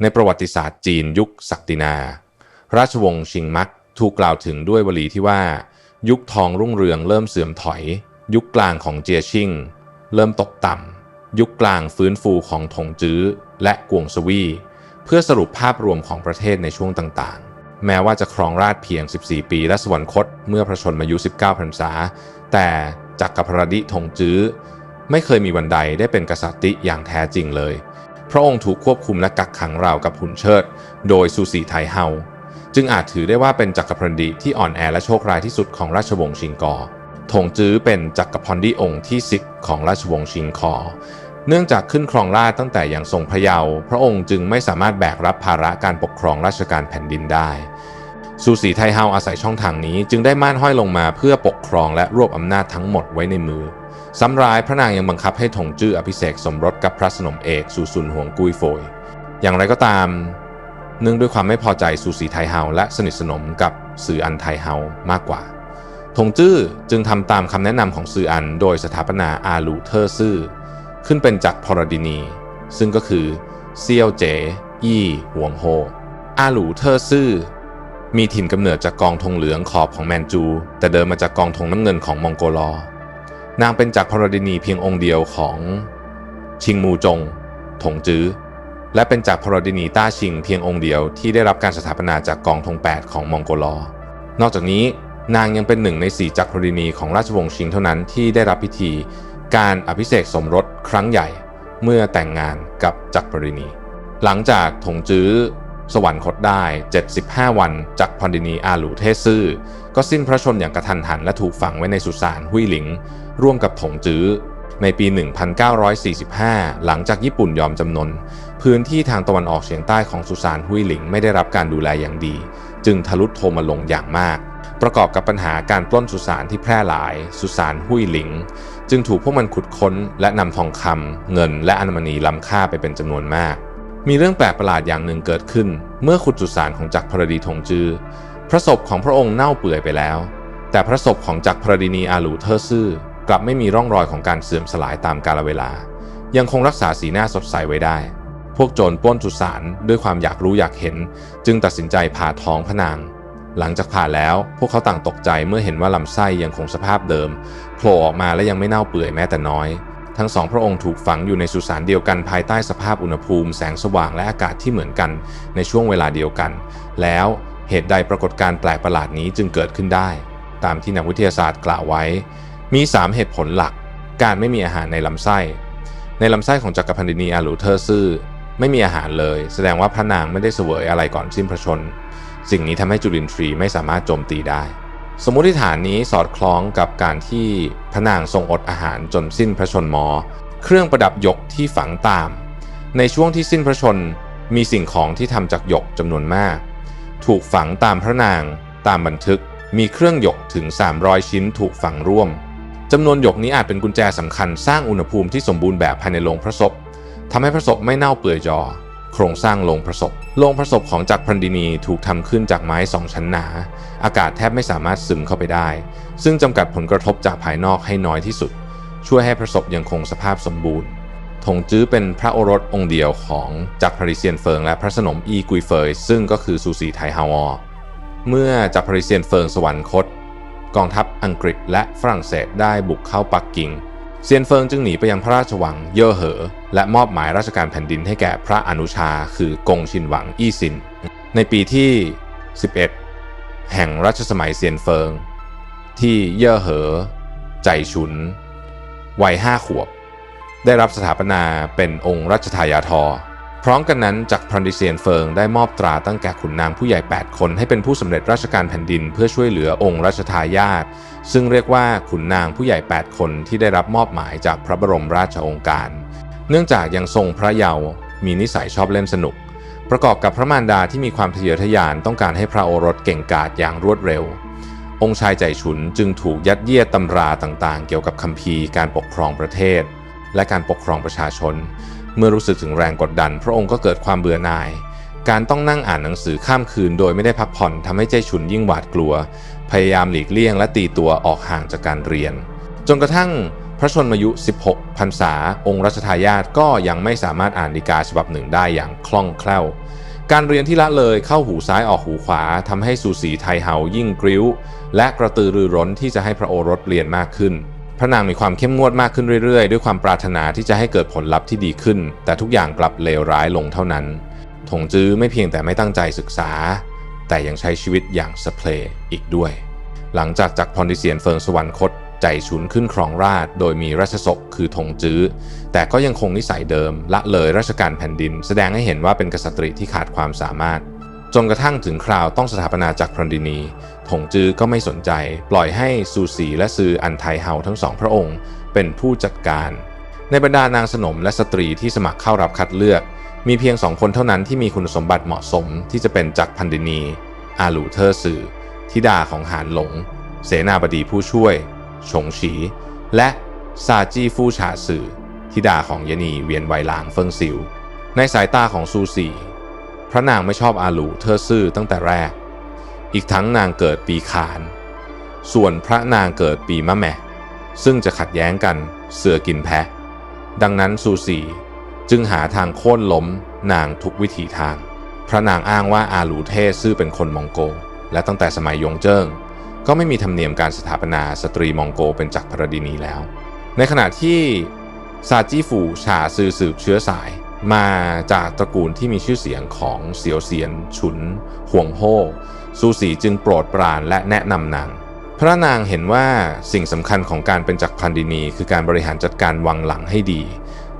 ในประวัติศาสตร์จีนยุคศักดินา ราชวงศ์ชิงมักถูกกล่าวถึงด้วยวลีที่ว่า ยุคทองรุ่งเรืองเริ่มเสื่อมถอย ยุคกลางของเจียชิง เริ่มตกต่ำ ยุคกลางฟื้นฟูของถงจื้อ และกวงสวี เพื่อสรุปภาพรวมของประเทศในช่วงต่างๆ แม้ว่าจะครองราชเพียง 14 ปีและสวรรคตเมื่อพระชนมายุ 19 พรรษา แต่จักรพรดิถงจื้อ ไม่เคยมีวันใดได้เป็นกษัตริย์อย่างแท้จริงเลย พระองค์ถูกควบคุมและกักขังราวกับหุ่นเชิด โดยซูสีไทเฮา จึงอาจถือได้ว่าเป็นจักรพรรดิที่อ่อนแอและโชคร้ายที่สุดของราชวงศ์ชิงกอถงจื้อเป็นจักรพรรดิองค์ที่สิบของราชวงศ์ชิงคอ เนื่องจากขึ้นครองราชตั้งแต่อยังทรงพระเยาว์ พระองค์จึงไม่สามารถแบกรับภาระการปกครองราชการแผ่นดินได้ซูสีไทเฮาอาศัยช่องทางนี้จึงได้ม่านห้อยลงมาเพื่อปกครองและรวบอำนาจทั้งหมดไว้ในมือ ซ้ำร้ายพระนางยังบังคับให้ถงจื้ออภิเษกสมรสกับพระสนมเอกสุสุนห่วงกุยโฟย อย่างไรก็ตาม เนื่องด้วยความไม่พอใจซูสีไทเฮาและสนิทสนมกับซืออันไทเฮามากกว่าถงจื้อจึงทำตามคำแนะนำของซืออันโดยสถาปนาอาลูเทอร์ซื่อ ขึ้นเป็นจักรพรดินี ซึ่งก็คือเซียวเจ๋ยี่หวงโฮ อาลูเทอร์ซื่อ มีถิ่นกำเนิดจากกองธงเหลืองขอบของแมนจู แต่เดินมาจากกองธงน้ำเงินของมองโกลอ นางเป็นจักรพรดินีเพียงองค์เดียวของชิงมูจง ถงจื้อ และเป็นจักรพรดินีต้าชิงเพียงองค์เดียวที่ได้รับการสถาปนาจากกองธง8 ของมองโกลอ นอกจากนี้นางยังเป็นหนึ่งในสี่จักรพรดินีของราชวงศ์ชิงเท่านั้นที่ได้รับพิธี การอภิเษกสมรสครั้งใหญ่เมื่อแต่งงานกับจักรพรดินี หลังจากถงจื้อ สวรรคตได้ 75 วันจักรพรดินีอาหลูเทซื่อก็สิ้นพระชนอย่างกระทันหันและถูกฝังไว้ในสุสานหุยหลิง ร่วมกับถงจื้อ ในปี 1945 หลังจากญี่ปุ่นยอมจำนน พื้นที่ทางตะวันออกเฉียงใต้ของสุสานหุยหลิงไม่ได้รับการดูแลอย่างดี จึงทะลุโทมาลงอย่างมาก ประกอบกับปัญหาการปล้นสุสานที่แพร่หลาย สุสานหุยหลิง จึงถูกพวกมันขุดค้น และนำทองคำเงิน และอัญมณีล้ำค่าไปเป็นจำนวนมากมีเรื่องแปลกประหลาดอย่างหนึ่งเกิดขึ้น เมื่อขุดสุสานของจักรพรดีทงจือ พระศพของพระองค์เน่าเปื่อยไปแล้ว แต่พระศพของจักรพรดินีอาหลูเทอร์ซื่อ กลับไม่มีร่องรอยของการเสื่อมสลายตามกาลเวลา ยังคงรักษาสีหน้าสดใสไว้ได้ พวกโจรป้นสุสานด้วยความอยากรู้อยากเห็น จึงตัดสินใจผ่าท้องพระนาง หลังจากผ่าแล้วพวกเขาต่างตกใจเมื่อเห็นว่าลำไส้ยังคงสภาพเดิมโผล่ออกมาและยังไม่เน่าเปื่อยแม้แต่น้อย ทั้งสองพระองค์ถูกฝังอยู่ในสุสานเดียวกันภายใต้สภาพอุณหภูมิแสงสว่างและอากาศที่เหมือนกันในช่วงเวลาเดียวกัน แล้วเหตุใดปรากฏการณ์แปลกประหลาดนี้จึงเกิดขึ้นได้ ตามที่นักวิทยาศาสตร์กล่าวไว้ มี 3 เหตุผลหลัก การไม่มีอาหารในลำไส้ ในลำไส้ของจักรพันดินีอาลูเทอร์ซื่อไม่มีอาหารเลย แสดงว่าพระนางไม่ได้เสวยอะไรก่อนสิ้นพระชน สิ่งนี้ทำให้จุลินทรีย์ไม่สามารถโจมตีได้ สมมติฐานนี้สอดคล้องกับการที่พระนางทรงอดอาหารจนสิ้นพระชนมอ เครื่องประดับหยกที่ฝังตาม ในช่วงที่สิ้นพระชนมีสิ่งของที่ทำจากหยกจำนวนมาก ถูกฝังตามพระนาง ตามบันทึกมีเครื่องหยกถึง 300 ชิ้นถูกฝังร่วม จำนวนหยกนี้อาจเป็นกุญแจสำคัญสร้างอุณหภูมิที่สมบูรณ์แบบภายในโรงพระศพทำให้พระศพไม่เน่าเปื่อยจอโครงสร้างโรงพระศพโรงพระศพของจักรพันดินีถูกทำขึ้นจากไม้สองชั้นหนา อากาศแทบไม่สามารถซึมเข้าไปได้ ซึ่งจำกัดผลกระทบจากภายนอกให้น้อยที่สุด ช่วยให้พระศพยังคงสภาพสมบูรณ์ถงจื้อเป็นพระโอรสองค์เดียวของจักรพรดิเซียนเฟิงและพระสนมอีกุยเฟยซึ่งก็คือซูซีไทฮาวอเมื่อจักรพรดิเซียนเฟิงสวรรคต กองทัพอังกฤษและฝรั่งเศสได้บุกเข้าปักกิ่ง เซียนเฟิงจึงหนีไปยังพระราชวังเย่อเหอ และมอบหมายราชการแผ่นดินให้แก่พระอนุชา คือกงชินหวังอี้ซิน ในปีที่ 11 แห่งรัชสมัยเซียนเฟิง ที่เย่อเหอ ใจฉุน วัยห้าขวบ ได้รับสถาปนาเป็นองค์รัชทายาทอ พร้อมกันนั้นจักพรรดิเซียนเฟิงได้มอบตราตั้งแก่ขุนนางผู้ใหญ่ 8 คนให้เป็นผู้สำเร็จราชการแผ่นดินเพื่อช่วยเหลือองค์รัชทายาทซึ่งเรียกว่าขุนนางผู้ใหญ่ 8 คนที่ได้รับมอบหมายจากพระบรมราชโองการ เนื่องจากยังทรงพระเยาว์มีนิสัยชอบเล่นสนุก ประกอบกับพระมารดาที่มีความทะเยอทะยานต้องการให้พระโอรสเก่งกาจอย่างรวดเร็ว องค์ชายใจฉุนจึงถูกยัดเยียดตำราต่างๆ เกี่ยวกับคัมภีร์การปกครองประเทศ และการปกครองประชาชน เมื่อรู้สึกถึงแรงกดดัน พระองค์ก็เกิดความเบื่อหน่าย การต้องนั่งอ่านหนังสือข้ามคืน โดยไม่ได้พักผ่อนทำให้ใจฉุนยิ่งหวาดกลัว พยายามหลีกเลี่ยงและตีตัวออกห่างจากการเรียน จนกระทั่งพระชนมายุ 16 พรรษา องค์รัชทายาทก็ยังไม่สามารถอ่านดีกาฉบับหนึ่งได้อย่างคล่องแคล่ว การเรียนที่ละเลยเข้าหูซ้ายออกหูขวาทำให้สูสีไทยเฮายิ่งกริ้ว และกระตือรือร้นที่จะให้พระโอรสเรียนมากขึ้น พระนางมีความเข้มงวดมากขึ้นเรื่อยๆ ด้วยความปรารถนาที่จะให้เกิดผลลัพธ์ที่ดีขึ้น แต่ทุกอย่างกลับเลวร้ายลงเท่านั้น ถงจื้อไม่เพียงแต่ไม่ตั้งใจศึกษา แต่ยังใช้ชีวิตอย่างสเพลอีกด้วย หลังจากจักรพรดิเสียนเฟิงสวรรคตใจฉุนขึ้นครองราชโดยมีราชสกคือถงจื้อ แต่ก็ยังคงนิสัยเดิมละเลยราชการแผ่นดิน แสดงให้เห็นว่าเป็นกษัตริย์ที่ขาดความสามารถ จนกระทั่งถึงคราวต้องสถาปนาจักรพรรดินี ถงจื้อก็ไม่สนใจ ปล่อยให้ซูสีและซืออันไทเฮาทั้งสองพระองค์ เป็นผู้จัดการ ในบรรดานางสนมและสตรีที่สมัครเข้ารับคัดเลือก มีเพียงสองคนเท่านั้นที่มีคุณสมบัติเหมาะสมที่จะเป็นจักรพันดินี อาลูเทอร์ซือธิดาของหานหลง เสนาบดีผู้ช่วยฉงฉี และซาจี้ฟู่าซือธิดาของยนีเวียนไวหลางเฟิงซิว ในสายตาของซูซี พระนางไม่ชอบอาหลูเทอซื่อตั้งแต่แรก อีกทั้งนางเกิดปีขาน ส่วนพระนางเกิดปีมะแม่ซึ่งจะขัดแย้งกันเสือกินแพะ ดังนั้นซูซีจึงหาทางโค่นล้มนางทุกวิถีทาง พระนางอ้างว่าอาหลูเทซื่อเป็นคนมองโก และตั้งแต่สมัยยงเจิ้ง ก็ไม่มีธรรมเนียมการสถาปนาสตรีมองโกเป็นจักรพรรดินีแล้ว ในขณะที่ซาจี้ฝูชาซือสืบเชื้อสาย มาจากตระกูลที่มีชื่อเสียงของเสียวเซียน ฉุน ห่วงโฮซูสีจึงโปรดปรานและแนะนำนาง พระนางเห็นว่าสิ่งสำคัญของการเป็นจักรพรรดินี คือการบริหารจัดการวังหลังให้ดี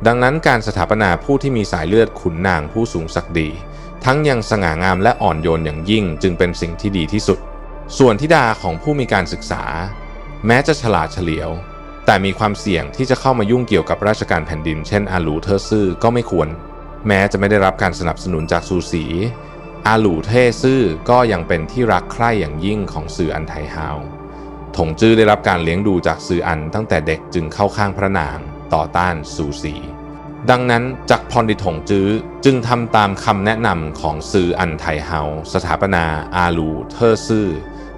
ดังนั้นการสถาปนาผู้ที่มีสายเลือดขุนนางผู้สูงศักดิ์ดี ทั้งยังสง่างามและอ่อนโยนอย่างยิ่งจึงเป็นสิ่งที่ดีที่สุด ส่วนธิดาของผู้มีการศึกษา แม้จะฉลาดเฉลียว แต่มีความเสี่ยงที่จะเข้ามายุ่งเกี่ยวกับราชการแผ่นดิน เช่นอาหลูเทอซื่อก็ไม่ควร แม้จะไม่ได้รับการสนับสนุนจากซูสีอาหลูเทซื่อก็ยังเป็นที่รักใคร่อย่างยิ่งของสื่ออันไทฮาวถงจื้อได้รับการเลี้ยงดูจากสื่ออันตั้งแต่เด็กจึงเข้าข้างพระนางต่อต้านซูสีดังนั้นจักรพรดิถงจื้อจึงทำตามคำแนะนำของสื่ออันไทเฮาสถาปนาอาลูเทอร์ซื่อ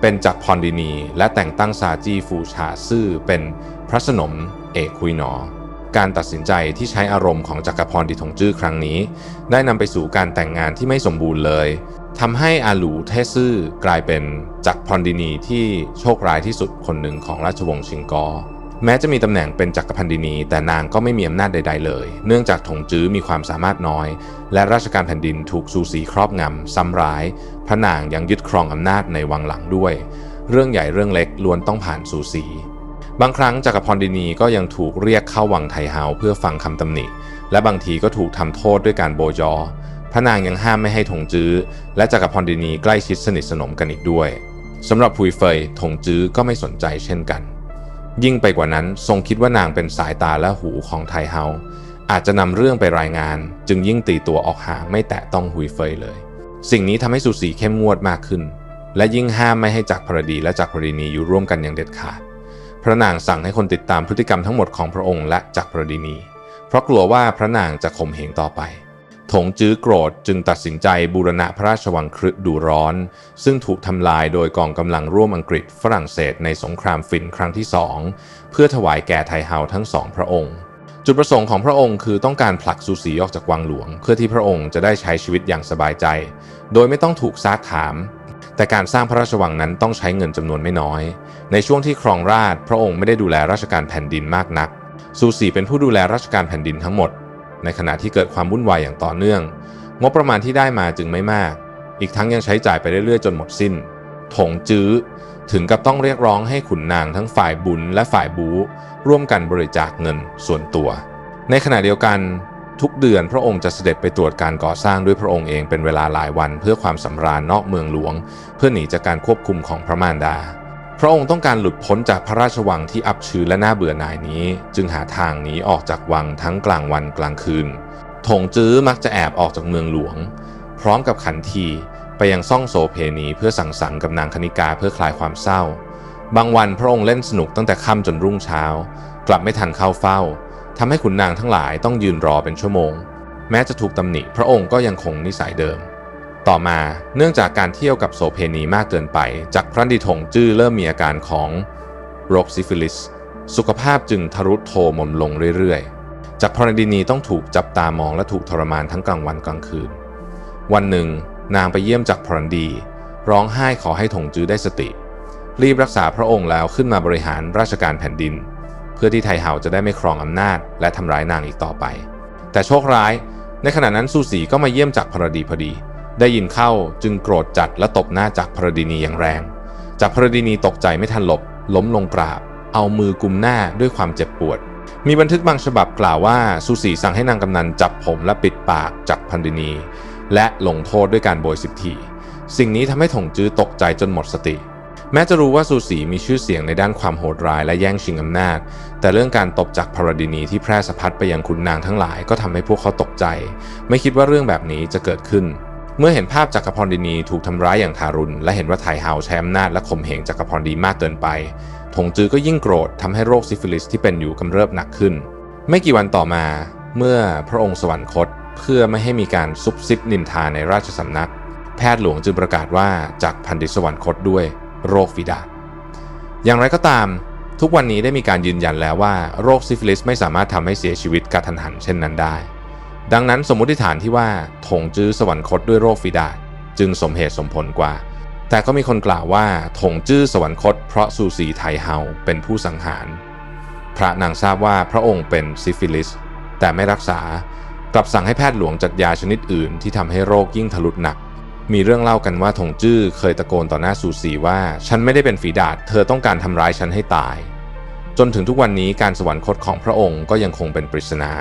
เป็นจักรพรดินี และแต่งตั้งซาจีฟูชาซื่อเป็น พระสนม เอกคุยหนอ การตัดสินใจที่ใช้อารมณ์ของจักรพรดิถงจื้อครั้งนี้ ได้นำไปสู่การแต่งงานที่ไม่สมบูรณ์เลยทำให้อาหลูเทซื่อกลายเป็นจักรพรดินีที่โชคร้ายที่สุดคนหนึ่งของราชวงศ์ชิงกอแม้จะมีตำแหน่งเป็นจักรพันดินี แต่นางก็ไม่มีอำนาจใด ๆ เลย เนื่องจากถงจื้อมีความสามารถน้อย และราชการแผ่นดินถูกซูสีครอบงำซ้ำร้าย พระนางยังยึดครองอำนาจในวังหลังด้วย เรื่องใหญ่เรื่องเล็กล้วนต้องผ่านซูสี บางครั้งจักรพรดินีก็ยังถูกเรียกเข้าวังไทเฮาเพื่อฟังคำตำหนิ และบางทีก็ถูกทำโทษด้วยการโบยอ พระนางยังห้ามไม่ให้ถงจื้อ และจักรพรดินีใกล้ชิดสนิทสนมกันอีกด้วยสำหรับพุยเฟยถงจื้อก็ไม่สนใจเช่นกัน ยิ่งไปกว่านั้นทรงคิดว่านางเป็นสายตาและหูของไทเฮาอาจจะนำเรื่องไปรายงาน จึงยิ่งตีตัวออกห่างไม่แตะต้องหุยเฟยเลย สิ่งนี้ทำให้สุสีเข้มงวดมากขึ้น และยิ่งห้ามไม่ให้จักรพรดีและจักรพรดินีอยู่ร่วมกันอย่างเด็ดขาด พระนางสั่งให้คนติดตามพฤติกรรมทั้งหมดของพระองค์และจักรพรดินี เพราะกลัวว่าพระนางจะข่มเหงต่อไปถงจื้อโกรธจึงตัดสินใจบูรณะพระราชวังครึดูร้อน ซึ่งถูกทำลายโดยกองกำลังร่วมอังกฤษฝรั่งเศสในสงครามฟินครั้งที่สองเพื่อถวายแก่ไทเฮาทั้งสองพระองค์ จุดประสงค์ของพระองค์คือต้องการผลักซูสีออกจากวังหลวง เพื่อที่พระองค์จะได้ใช้ชีวิตอย่างสบายใจ โดยไม่ต้องถูกซากถาม แต่การสร้างพระราชวังนั้นต้องใช้เงินจำนวนไม่น้อย ในช่วงที่ครองราชย์พระองค์ไม่ได้ดูแลราชการแผ่นดินมากนัก ซูสีเป็นผู้ดูแลราชการแผ่นดินทั้งหมด ในขณะที่เกิดความวุ่นวายอย่างต่อเนื่อง งบประมาณที่ได้มาจึงไม่มาก อีกทั้งยังใช้จ่ายไปเรื่อยๆ จนหมดสิ้น ถงจื้อ ถึงกับต้องเรียกร้องให้ขุนนางทั้งฝ่ายบุญและฝ่ายบูร่วมกันบริจาคเงินส่วนตัว ในขณะเดียวกัน ทุกเดือนพระองค์จะเสด็จไปตรวจการก่อสร้างด้วยพระองค์เองเป็นเวลาหลายวันเพื่อความสำราญนอกเมืองหลวง เพื่อหนีจากการควบคุมของพระมารดา พระองค์ต้องการหลุดพ้นจากพระราชวังที่อับชื้นและน่าเบื่อหน่ายนี้ จึงหาทางหนีออกจากวังทั้งกลางวันกลางคืนถงจื้อมักจะแอบออกจากเมืองหลวง พร้อมกับขันทีไปยังซ่องโสเพณีเพื่อสั่งสรรค์กับนางคณิกาเพื่อคลายความเศร้า บางวันพระองค์เล่นสนุกตั้งแต่ค่ำจนรุ่งเช้า กลับไม่ทันเข้าเฝ้า ทำให้ขุนนางทั้งหลายต้องยืนรอเป็นชั่วโมง แม้จะถูกตำหนิพระองค์ก็ยังคงนิสัยเดิม ต่อมาเนื่องจากการเที่ยวกับโสเพณีมากเกินไป จากพระดิถงจื้อเริ่มมีอาการของโรคซิฟิลิส สุขภาพจึงทรุดโทรมลงเรื่อยๆ จากพรดินีต้องถูกจับตามองและถูกทรมานทั้งกลางวันกลางคืน วันหนึ่ง นางไปเยี่ยมจากพรันดี ร้องไห้ขอให้ถงจื้อได้สติ รีบรักษาพระองค์แล้วขึ้นมาบริหารราชการแผ่นดิน พื่อที่ไทเฮาจะได้ไม่ครองอำนาจ และทำร้ายนางอีกต่อไป แต่โชคร้าย ในขณะนั้นซูสีก็มาเยี่ยมจากพรดีพอดี ได้ยินเข้าจึงโกรธจัดและตบหน้าจากพรดินีอย่างแรง จากพรดินีตกใจไม่ทันหลบ ล้มลงกราบ เอามือกุมหน้าด้วยความเจ็บปวด มีบันทึกบางฉบับกล่าวว่าซูสีสั่งให้นางกำนันจับผมและปิดปากจากพันดินี และลงโทษด้วยการโบยสิบทีสิ่งนี้ทำให้ถงจื้อตกใจจนหมดสติ แม้จะรู้ว่าซูสีมีชื่อเสียงในด้านความโหดร้ายและแย่งชิงอำนาจ แต่เรื่องการตบจากพรดินีที่แพร่สะพัดไปยังขุนนางทั้งหลายก็ทำให้พวกเขาตกใจ ไม่คิดว่าเรื่องแบบนี้จะเกิดขึ้น เมื่อเห็นภาพจักรพรดินีถูกทำร้ายอย่างทารุณ และเห็นว่าไทเฮาใช้อำนาจและข่มเหงจักรพรดีมากเกินไปถงจื้อก็ยิ่งโกรธทำให้โรคซิฟิลิสที่เป็นอยู่กำเริบหนักขึ้น ไม่กี่วันต่อมา เมื่อพระองค์สวรรคต เพื่อไม่ให้มีการซุบซิบนินทาในราชสำนัก แพทย์หลวงจึงประกาศว่าจากพันธิสวรรคตด้วย โรคฝีดาษอย่างไรก็ตามทุกวันนี้ได้มีการยืนยันแล้วว่าโรคซิฟิลิสไม่สามารถทำให้เสียชีวิตกระทันหันเช่นนั้นได้ ดังนั้นสมมติฐานที่ว่าถงจื้อสวรรคตด้วยโรคฝีดาษจึงสมเหตุสมผลกว่า แต่ก็มีคนกล่าวว่าถงจื้อสวรรคต เพราะซูสีไทเฮาเป็นผู้สังหาร พระนางทราบว่าพระองค์เป็นซิฟิลิส แต่ไม่รักษากลับสั่งให้แพทย์หลวงจัดยาชนิดอื่นที่ทำให้โรคยิ่งทะลุหนัก มีเรื่องเล่ากันว่าถงจื้อเคยตะโกนต่อหน้าซูสีว่า ฉันไม่ได้เป็นฝีดาษเธอต้องการทำร้ายฉันให้ตาย จนถึงทุกวันนี้การสวรรคตของพระองค์ก็ยังคงเป็นปริศนา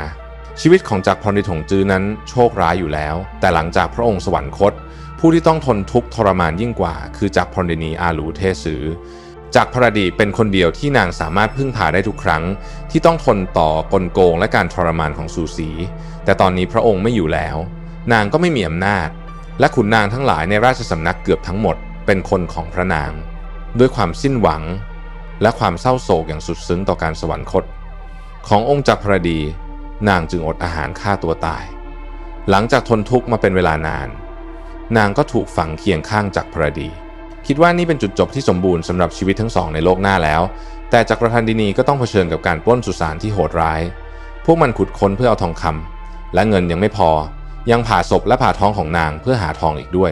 ชีวิตของจักรพรรดิถงจื้อนั้นโชคร้ายอยู่แล้ว แต่หลังจากพระองค์สวรรคต ผู้ที่ต้องทนทุกข์ทรมานยิ่งกว่า คือจักรพรรดินีอาหลูเทสือจากพระดีเป็นคนเดียวที่นางสามารถพึ่งพาได้ทุกครั้ง ที่ต้องทนต่อกลโกงและการทรมานของซูสี แต่ตอนนี้พระองค์ไม่อยู่แล้ว นางก็ไม่มีอำนาจ และขุนนางทั้งหลายในราชสำนักเกือบทั้งหมดเป็นคนของพระนาง ด้วยความสิ้นหวัง และความเศร้าโศกอย่างสุดซึ้งต่อการสวรรคต ขององค์จักรพรดี นางจึงอดอาหารฆ่าตัวตาย หลังจากทนทุกข์มาเป็นเวลานาน นางก็ถูกฝังเคียงข้างจักรพรดี คิดว่านี่เป็นจุดจบที่สมบูรณ์สำหรับชีวิตทั้งสองในโลกหน้าแล้ว แต่จักรพันดินีก็ต้องเผชิญกับการปล้นสุสานที่โหดร้าย พวกมันขุดค้นเพื่อเอาทองคำและเงินยังไม่พอ ยังผ่าศพและผ่าท้องของนางเพื่อหาทองอีกด้วย